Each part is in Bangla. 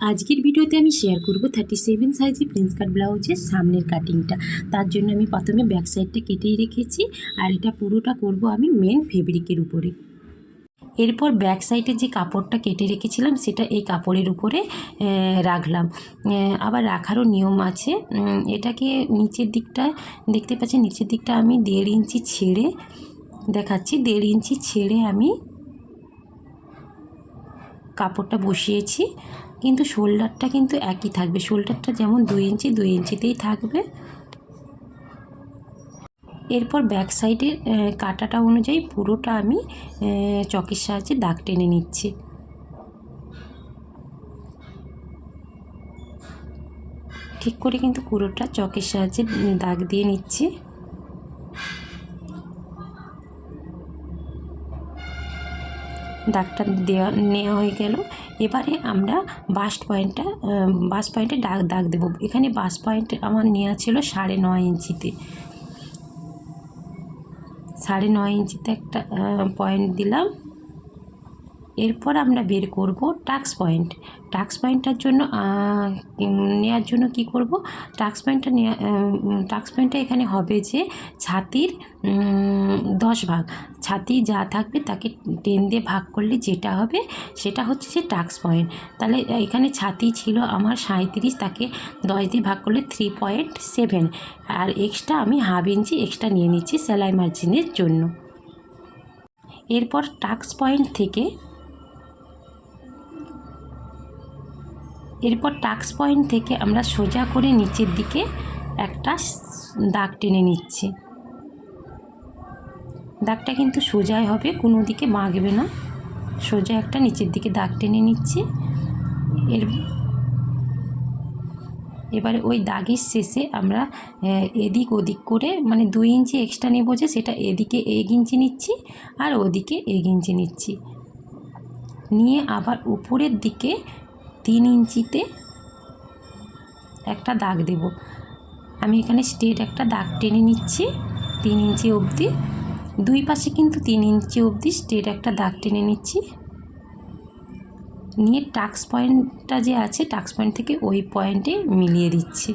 আজকের ভিডিওতে আমি শেয়ার করব থার্টি সেভেন সাইজে প্রিন্স কাট ব্লাউজের সামনের কাটিংটা তার জন্য আমি প্রথমে ব্যাক সাইডটা কেটেই রেখেছি আর এটা পুরোটা করব আমি মেন ফেব্রিকের উপরে। এরপর ব্যাক সাইডে যে কাপড়টা কেটে রেখেছিলাম, সেটা এই কাপড়ের উপরে রাখলাম। আবার রাখারও নিয়ম আছে। এটাকে নিচের দিকটা, দেখতে পাচ্ছেন, নিচের দিকটা আমি দেড় ইঞ্চি ছেড়ে দেখাচ্ছি। দেড় ইঞ্চি ছেড়ে আমি কাপড়টা বসিয়েছি। কিন্তু শোল্ডারটা কিন্তু একই থাকবে। শোল্ডারটা যেমন দুই ইঞ্চি, দুই ইঞ্চিতেই থাকবে। এরপর ব্যাক সাইডের কাটাটা অনুযায়ী পুরোটা আমি চকের সাহায্যে দাগ টেনে নিচ্ছি। ঠিক করে কিন্তু পুরোটা চকের সাহায্যে দাগ দিয়ে নিচ্ছি। দাগটা দেওয়া নেওয়া হয়ে গেল। এবারে আমরা বাস্ট পয়েন্টটা বাস পয়েন্টে দাগ দাগ দেবো। এখানে বাস পয়েন্ট আমার নেওয়া ছিল সাড়ে নয় ইঞ্চিতে। সাড়ে নয় ইঞ্চিতে একটা পয়েন্ট দিলাম। এরপর আমরা বের করব টাক্স পয়েন্ট টাক্স পয়েন্টটার জন্য নেওয়ার জন্য কি করব? টাক্স পয়েন্টটা নেওয়া টাক্স পয়েন্টটা এখানে হবে যে ছাতির দশ ভাগ। ছাতি যা থাকবে তাকে টেন দিয়ে ভাগ করলে যেটা হবে সেটা হচ্ছে যে টাক্স পয়েন্ট তাহলে এখানে ছাতি ছিল আমার সাঁত্রিশ তাকে দশ দিয়ে ভাগ করলে থ্রি পয়েন্ট সেভেন আর এক্সট্রা আমি হাফ ইঞ্চি এক্সট্রা নিয়ে নিচ্ছি সেলাই মার্জিনের জন্য। এরপর টাক্স পয়েন্ট থেকে এরপর টাক্স পয়েন্ট থেকে আমরা সোজা করে নিচের দিকে একটা দাগ টেনে নিচ্ছি। দাগটা কিন্তু সোজাই হবে, কোনো দিকে বাঁকবে না। সোজা একটা নিচের দিকে দাগ টেনে নিচ্ছি। এর এবারে ওই দাগের শেষে আমরা এদিক ওদিক করে মানে দুই ইঞ্চি এক্সট্রা নেব যে সেটা এদিকে এক ইঞ্চি নিচ্ছি আর ওদিকে এক ইঞ্চি নিচ্ছি। নিয়ে আবার উপরের দিকে তিন ইঞ্চিতে একটা দাগ দেব। আমি এখানে স্ট্রেট একটা দাগ টেনে নিচ্ছি তিন ইঞ্চি অবধি। দুই পাশে কিন্তু তিন ইঞ্চি অবধি স্ট্রেট একটা দাগ টেনে নিচ্ছি। নিয়ে টাক্স পয়েন্টটা যে আছে টাক্স পয়েন্ট থেকে ওই পয়েন্টে মিলিয়ে দিচ্ছি।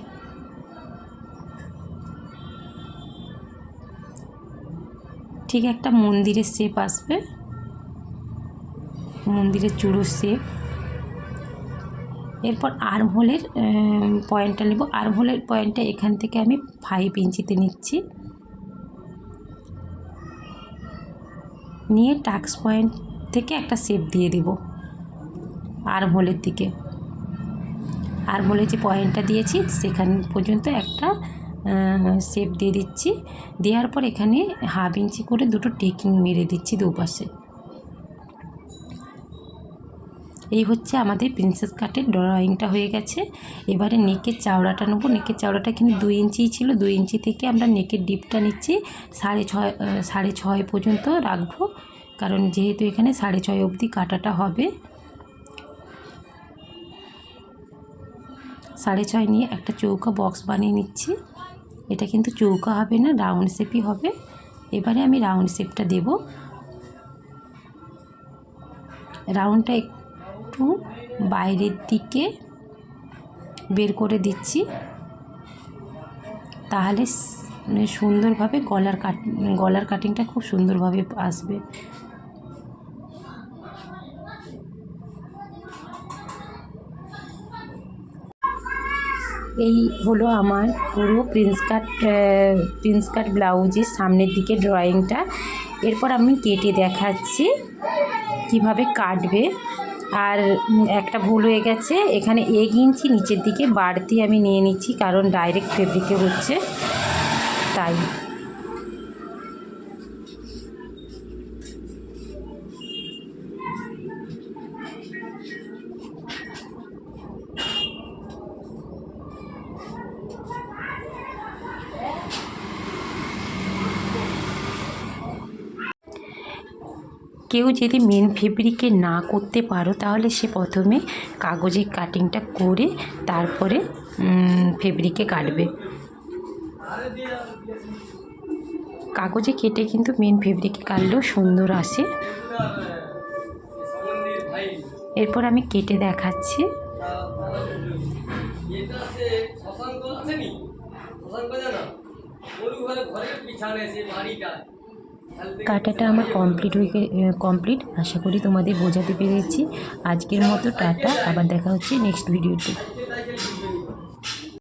ঠিক একটা মন্দিরের শেপ আসবে। মন্দিরের চূড়ো শেপ এরপর আর্ম হোলের পয়েন্টটা নেব। আর্ম হোলের পয়েন্টটা এখান থেকে আমি ফাইভ ইঞ্চিতে নিচ্ছি। নিয়ে টাক্স পয়েন্ট থেকে একটা শেপ দিয়ে দেব আর্ম হোলের দিকে। আর্ম হোলের যে পয়েন্টটা দিয়েছি, সেখান পর্যন্ত একটা শেপ দিয়ে দিচ্ছি। দেওয়ার পর এখানে হাফ ইঞ্চি করে দুটো টেকিং মেরে দিচ্ছি দুপাশে। এই হচ্ছে আমাদের প্রিন্সেস কাটের ড্রয়িংটা হয়ে গেছে। এবারে নেকের চাওড়াটা নেব। নেকের চাওড়াটা কিন্তু দুই ইঞ্চিই ছিল। দুই ইঞ্চি থেকে আমরা নেকের ডিপটা নিচ্ছি। সাড়ে ছয় সাড়ে ছয় পর্যন্ত রাখব। কারণ যেহেতু এখানে সাড়ে ছয় অবধি কাটাটা হবে। সাড়ে ছয় নিয়ে একটা চৌকা বক্স বানিয়ে নিচ্ছি। এটা কিন্তু চৌকা হবে না রাউন্ড শেপই হবে। এবারে আমি রাউন্ড শেপটা দেব। রাউন্ডটা একটু বাইরের দিকে বের করে দিচ্ছি। তাহলে মানে সুন্দরভাবে গলার কাট, গলার কাটিংটা খুব সুন্দরভাবে আসবে। এই হলো আমার পুরো প্রিন্স কাট প্রিন্স কাট ব্লাউজের সামনের দিকে ড্রয়িংটা এরপর আমি কেটে দেখাচ্ছি কীভাবে কাটবে। আর একটা ভুল হয়ে গেছে। এখানে এক ইঞ্চি নিচের দিকে বাড়তি আমি নিয়ে নিচ্ছি, কারণ ডাইরেক্ট ফেব্রিকে হচ্ছে। তাই। কেউ যদি মেন ফেব্রিকে না করতে পারো, তাহলে সে প্রথমে কাগজের কাটিংটা করে তারপরে ফেব্রিকে কাটবে। কাগজে কেটে কিন্তু মেন ফেব্রিকে কাটলেও সুন্দর আসে। এরপর আমি কেটে দেখাচ্ছি। শশাঙ্ক আছেনি শশাঙ্ক জানা? ওর ঘরে ঘরের পিছনে সে বাড়িটা। কাটাটা আমার কমপ্লিট হয়ে কমপ্লিট আশা করি তোমাদের বোঝাতে পেরেছি। আজকের মতো টাটা। আবার দেখা হচ্ছে নেক্সট ভিডিওতে